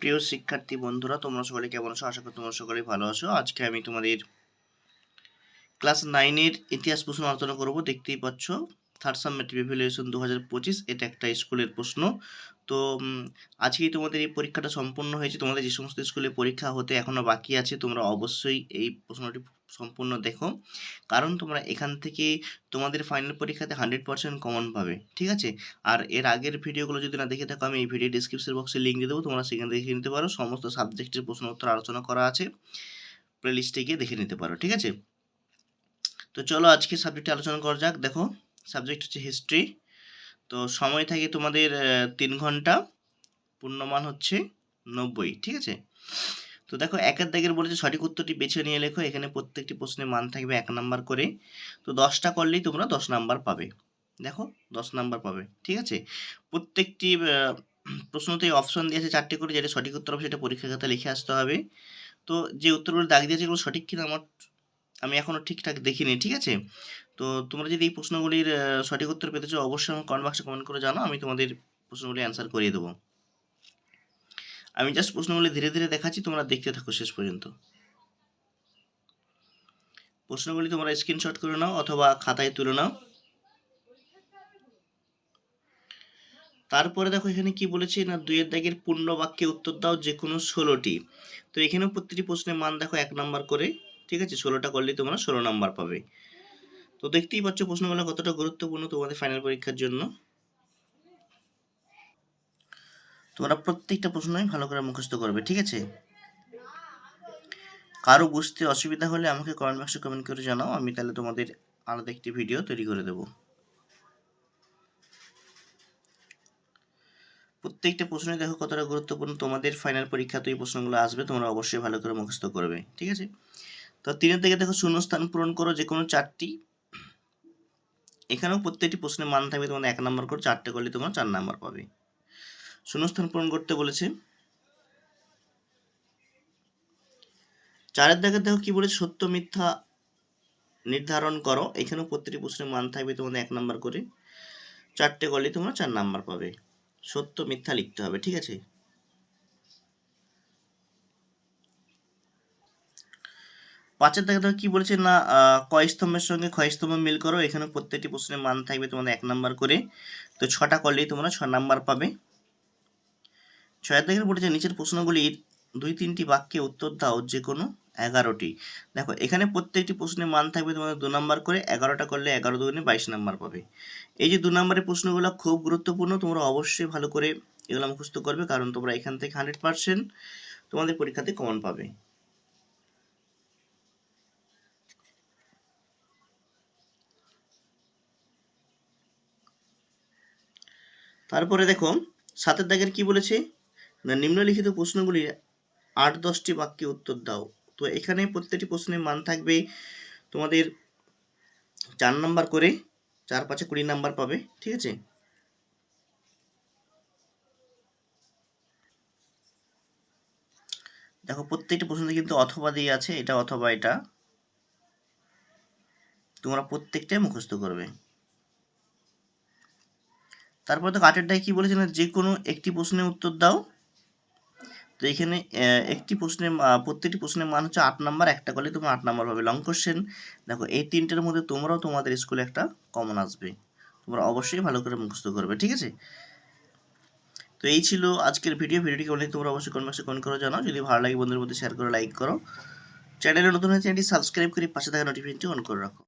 প্রিয় শিক্ষার্থী বন্ধুরা, তোমরা সকলে কেমন আছো? আশা করি তোমরা সকলে ভালো আছো। আজকে আমি তোমাদের ক্লাস নাইনের ইতিহাস প্রশ্ন আলোচনা করব। দেখতেই পাচ্ছ থার্ড সাম মেট্রিক ইভ্যালুয়েশন দু হাজার পঁচিশ, এটা একটা স্কুলের প্রশ্ন। তো আজকেই তোমাদের এই পরীক্ষাটা সম্পন্ন হয়েছে। তোমাদের যে সমস্ত স্কুলে পরীক্ষা হতে এখনও বাকি আছে, তোমরা অবশ্যই এই প্রশ্নটি সম্পূর্ণ দেখো। কারণ তোমরা এখান থেকে তোমাদের ফাইনাল পরীক্ষাতে হান্ড্রেড পার্সেন্ট কমন পাবে, ঠিক আছে? আর এর আগের ভিডিওগুলো যদি না দেখে থাকো, আমি এই ভিডিও ডিসক্রিপশন বক্সে লিঙ্ক দিয়ে দেবো, তোমরা সেখানে দেখে নিতে পারো। সমস্ত সাবজেক্টের প্রশ্ন উত্তর আলোচনা করা আছে। প্লেলিস্টে গিয়ে দেখে নিতে পারো, ঠিক আছে? তো চলো আজকে সাবজেক্টে আলোচনা করা যাক। দেখো সাবজেক্ট হচ্ছে হিস্ট্রি তো সময় থাকে তোমাদের তিন ঘণ্টা, পূর্ণমান হচ্ছে নব্বই, ঠিক আছে? তো দেখো একের দাগের বলেছে সঠিক উত্তরটি বেছে নিয়ে লেখো এখানে প্রত্যেকটি প্রশ্নের মান থাকবে এক নাম্বার করে। তো দশটা করলেই তোমরা দশ নাম্বার পাবে। দেখো দশ নাম্বার পাবে ঠিক আছে? প্রত্যেকটি আহ, প্রশ্নতেই অপশন দিয়েছে চারটে করে যেটা সঠিক উত্তর হবে সেটা পরীক্ষা খাতা লিখে আসতে হবে। তো যে উত্তরগুলো দাগ দিয়েছে এগুলো সঠিক কিনা আমার আমি এখনও ঠিকঠাক দেখিনি ঠিক আছে? তো তোমরা যদি এই প্রশ্নগুলির সঠিক উত্তর পেতে চাও অবশ্যই আমার কমেন্ট বক্সে কমেন্ট করে জানো আমি তোমাদের প্রশ্নগুলি অ্যান্সার করিয়ে দেবো। আমি জাস্ট প্রশ্নগুলি ধীরে ধীরে দেখাচ্ছি, তোমরা দেখতে থাকো শেষ পর্যন্ত। প্রশ্নগুলি তোমরা স্ক্রিনশট করে নাও অথবা খাতায় তুলে নাও। তারপরে দেখো এখানে কি বলেছে, না দুইয়ের দাগের পূর্ণ বাক্যে উত্তর দাও যে কোনো ষোলোটি। তো এখানেও প্রতিটি প্রশ্নের মান দেখো এক নাম্বার করে, ঠিক আছে? ষোলোটা করলে তোমরা ষোলো নাম্বার পাবে। তো দেখতেই পাচ্ছ প্রশ্নগুলো কতটা গুরুত্বপূর্ণ তোমাদের ফাইনাল পরীক্ষার জন্য। তোমরা প্রত্যেকটা প্রশ্নই ভালো করে মুখস্থ করবে, ঠিক আছে? কারও বুঝতে অসুবিধা হলে আমাকে কমেন্ট বক্সে কমেন্ট করে জানাও, আমি তাহলে তোমাদের আলাদা একটি ভিডিও তৈরি করে দেবো। প্রত্যেকটা প্রশ্নই দেখো কতটা গুরুত্বপূর্ণ, তোমাদের ফাইনাল পরীক্ষাতে এই প্রশ্নগুলো আসবে, তোমরা অবশ্যই ভালো করে মুখস্থ করবে, ঠিক আছে? তো তিনের থেকে দেখো শূন্যস্থান পূরণ করো যে কোনো চারটি। এখানেও প্রত্যেকটি প্রশ্নের মান থাকবে তোমাদের এক নাম্বার করে, চারটে করলে তোমরা চার নাম্বার পাবে। শূন্যস্থান পূরণ করতে বলেছে। চারের দাগে দেখো কি বলেছে? সত্য মিথ্যা নির্ধারণ করো। এখানেও প্রত্যেকটি প্রশ্নের মান থাকবে তোমাদের এক নাম্বার করে। চারটে করলে তোমরা চার নাম্বার পাবে। সত্য মিথ্যা লিখতে হবে ঠিক আছে? পাঁচের দাগে দেখো কি বলেছে? না আহ, ক স্তম্ভের সঙ্গে ক্ষয় স্তম্ভ মিল করো। এখানে প্রত্যেকটি প্রশ্নের মান থাকবে তোমাদের এক নাম্বার করে। তো ছটা করলেই তোমরা ছ নাম্বার পাবে। ছয়ের দাগের বলেছে, নিচের প্রশ্নগুলির দুই তিনটি বাক্যে উত্তর দাও যে কোনো এগারোটি। দেখো, এখানে প্রত্যেকটি প্রশ্নের মান থাকবে তোমাদের দু নাম্বার করে, এগারোটা করলে এগারো দুগুণে বাইশ নাম্বার পাবে। এই যে দু নম্বরের প্রশ্নগুলো খুব গুরুত্বপূর্ণ, তোমরা অবশ্যই ভালো করে এগুলো মুখস্থ করবে, কারণ তোমরা এখান থেকে হান্ড্রেড পার্সেন্ট তোমাদের পরীক্ষাতে কমন পাবে। তারপরে দেখো, সাতের দাগের কি বলেছে? নিম্নলিখিত প্রশ্নগুলির আট দশটি বাক্যে উত্তর দাও। তো এখানে প্রত্যেকটি প্রশ্নের মান থাকবে তোমাদের চার নাম্বার করে, চার পাঁচে কুড়ি নাম্বার পাবে, ঠিক আছে? দেখো, প্রত্যেকটা প্রশ্নে কিন্তু অথবা দিয়ে আছে, এটা অথবা এটা। তোমরা প্রত্যেকটাই মুখস্থ করবে। তারপর তো ডাই কি বলেছে না, যে কোনো একটি প্রশ্নের উত্তর দাও। তো এখানে একটি প্রশ্নের প্রত্যেকটি প্রশ্নের মান হচ্ছে আট নাম্বার, একটা করলে তোমার আট নাম্বার পাবে। লং কোশ্চেন দেখো, এই তিনটের মধ্যে তোমরাও তোমাদের স্কুলে একটা কমন আসবে। তোমরা অবশ্যই ভালো করে মুখস্থ করবে, ঠিক আছে? তো এই ছিল আজকের ভিডিও ভিডিওটি কেমন তোমরা অবশ্যই কমেন্ট বক্সে কমেন্ট করে জানাও। যদি ভালো লাগে বন্ধুদের মধ্যে শেয়ার করে লাইক করো। চ্যানেলে নতুন হয়ে চ্যানেলটি সাবস্ক্রাইব করে পাশে থাকা নোটিফিকেশনটি অন করে রাখো।